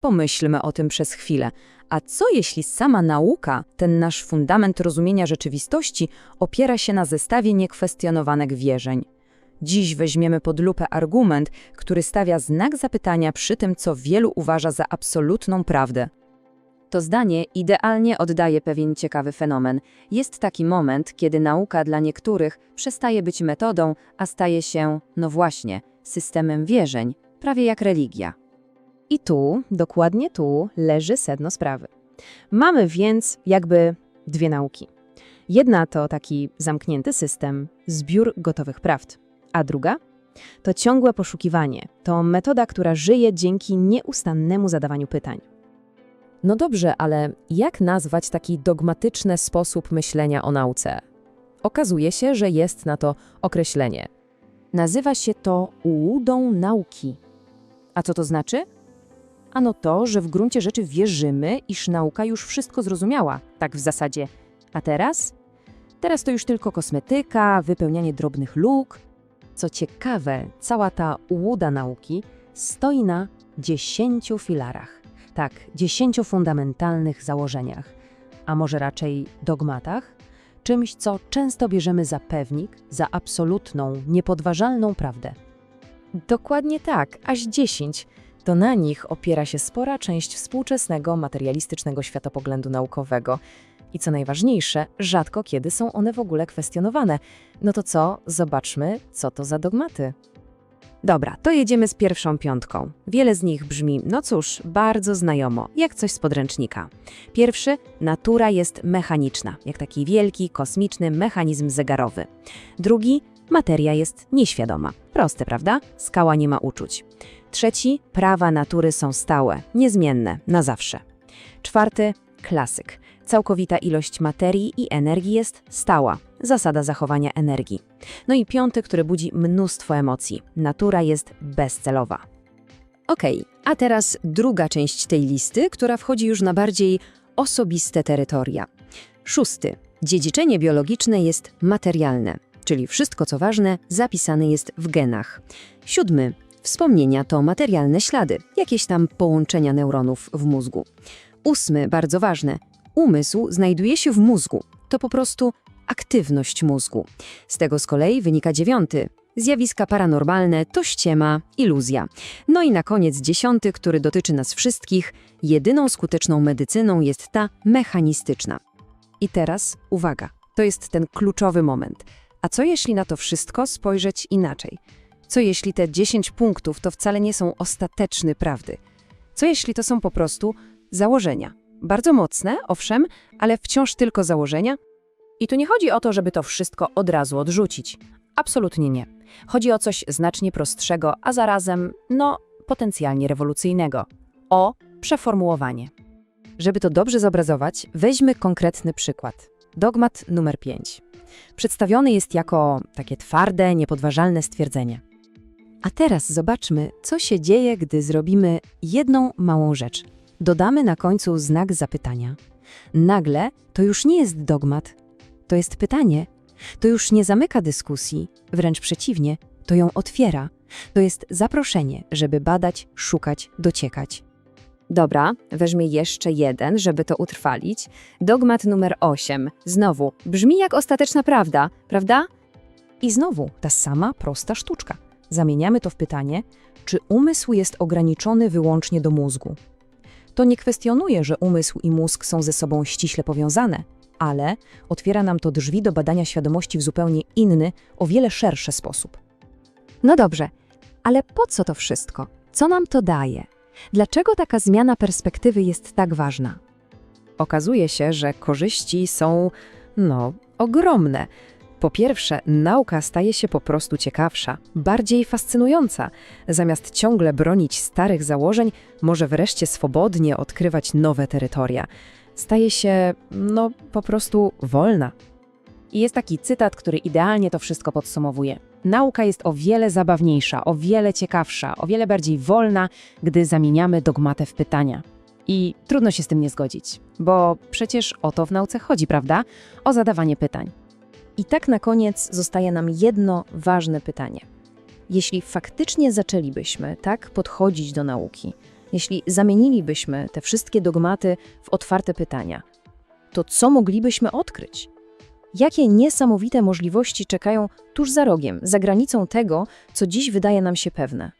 Pomyślmy o tym przez chwilę. A co jeśli sama nauka, ten nasz fundament rozumienia rzeczywistości, opiera się na zestawie niekwestionowanych wierzeń? Dziś weźmiemy pod lupę argument, który stawia znak zapytania przy tym, co wielu uważa za absolutną prawdę. To zdanie idealnie oddaje pewien ciekawy fenomen. Jest taki moment, kiedy nauka dla niektórych przestaje być metodą, a staje się, no właśnie, systemem wierzeń, prawie jak religia. I tu, dokładnie tu, leży sedno sprawy. Mamy więc jakby dwie nauki. Jedna to taki zamknięty system, zbiór gotowych prawd, a druga to ciągłe poszukiwanie, to metoda, która żyje dzięki nieustannemu zadawaniu pytań. No dobrze, ale jak nazwać taki dogmatyczny sposób myślenia o nauce? Okazuje się, że jest na to określenie. Nazywa się to ułudą nauki. A co to znaczy? Ano to, że w gruncie rzeczy wierzymy, iż nauka już wszystko zrozumiała, tak w zasadzie. A teraz? Teraz to już tylko kosmetyka, wypełnianie drobnych luk. Co ciekawe, cała ta ułuda nauki stoi na dziesięciu filarach. Tak, dziesięciu fundamentalnych założeniach, a może raczej dogmatach, czymś, co często bierzemy za pewnik, za absolutną, niepodważalną prawdę. Dokładnie tak, aż 10. To na nich opiera się spora część współczesnego materialistycznego światopoglądu naukowego. I co najważniejsze, rzadko kiedy są one w ogóle kwestionowane. No to co? Zobaczmy, co to za dogmaty. Dobra, to jedziemy z pierwszą piątką. Wiele z nich brzmi, no cóż, bardzo znajomo, jak coś z podręcznika. Pierwszy, natura jest mechaniczna, jak taki wielki, kosmiczny mechanizm zegarowy. Drugi, materia jest nieświadoma. Proste, prawda? Skała nie ma uczuć. Trzeci, prawa natury są stałe, niezmienne, na zawsze. Czwarty, klasyk. Całkowita ilość materii i energii jest stała. Zasada zachowania energii. No i piąty, który budzi mnóstwo emocji. Natura jest bezcelowa. Okej, a teraz druga część tej listy, która wchodzi już na bardziej osobiste terytoria. Szósty. Dziedziczenie biologiczne jest materialne, czyli wszystko co ważne zapisane jest w genach. Siódmy. Wspomnienia to materialne ślady, jakieś tam połączenia neuronów w mózgu. Ósmy, bardzo ważne. Umysł znajduje się w mózgu. To po prostu aktywność mózgu. Z tego z kolei wynika dziewiąty. Zjawiska paranormalne to ściema, iluzja. No i na koniec dziesiąty, który dotyczy nas wszystkich. Jedyną skuteczną medycyną jest ta mechanistyczna. I teraz uwaga, to jest ten kluczowy moment. A co jeśli na to wszystko spojrzeć inaczej? Co jeśli te 10 punktów to wcale nie są ostateczne prawdy? Co jeśli to są po prostu założenia? Bardzo mocne, owszem, ale wciąż tylko założenia? I tu nie chodzi o to, żeby to wszystko od razu odrzucić. Absolutnie nie. Chodzi o coś znacznie prostszego, a zarazem, no, potencjalnie rewolucyjnego. O przeformułowanie. Żeby to dobrze zobrazować, weźmy konkretny przykład. Dogmat numer 5. Przedstawiony jest jako takie twarde, niepodważalne stwierdzenie. A teraz zobaczmy, co się dzieje, gdy zrobimy jedną małą rzecz. Dodamy na końcu znak zapytania. Nagle to już nie jest dogmat, to jest pytanie. To już nie zamyka dyskusji, wręcz przeciwnie, to ją otwiera. To jest zaproszenie, żeby badać, szukać, dociekać. Dobra, weźmy jeszcze jeden, żeby to utrwalić. Dogmat numer 8. Znowu, brzmi jak ostateczna prawda, prawda? I znowu ta sama prosta sztuczka. Zamieniamy to w pytanie, czy umysł jest ograniczony wyłącznie do mózgu. To nie kwestionuje, że umysł i mózg są ze sobą ściśle powiązane, ale otwiera nam to drzwi do badania świadomości w zupełnie inny, o wiele szerszy sposób. No dobrze, ale po co to wszystko? Co nam to daje? Dlaczego taka zmiana perspektywy jest tak ważna? Okazuje się, że korzyści są, no, ogromne. Po pierwsze, nauka staje się po prostu ciekawsza, bardziej fascynująca. Zamiast ciągle bronić starych założeń, może wreszcie swobodnie odkrywać nowe terytoria. Staje się, no, po prostu wolna. I jest taki cytat, który idealnie to wszystko podsumowuje. Nauka jest o wiele zabawniejsza, o wiele ciekawsza, o wiele bardziej wolna, gdy zamieniamy dogmatę w pytania. I trudno się z tym nie zgodzić, bo przecież o to w nauce chodzi, prawda? O zadawanie pytań. I tak na koniec zostaje nam jedno ważne pytanie. Jeśli faktycznie zaczęlibyśmy tak podchodzić do nauki, Jeśli zamienilibyśmy te wszystkie dogmaty w otwarte pytania, to co moglibyśmy odkryć? Jakie niesamowite możliwości czekają tuż za rogiem, za granicą tego, co dziś wydaje nam się pewne?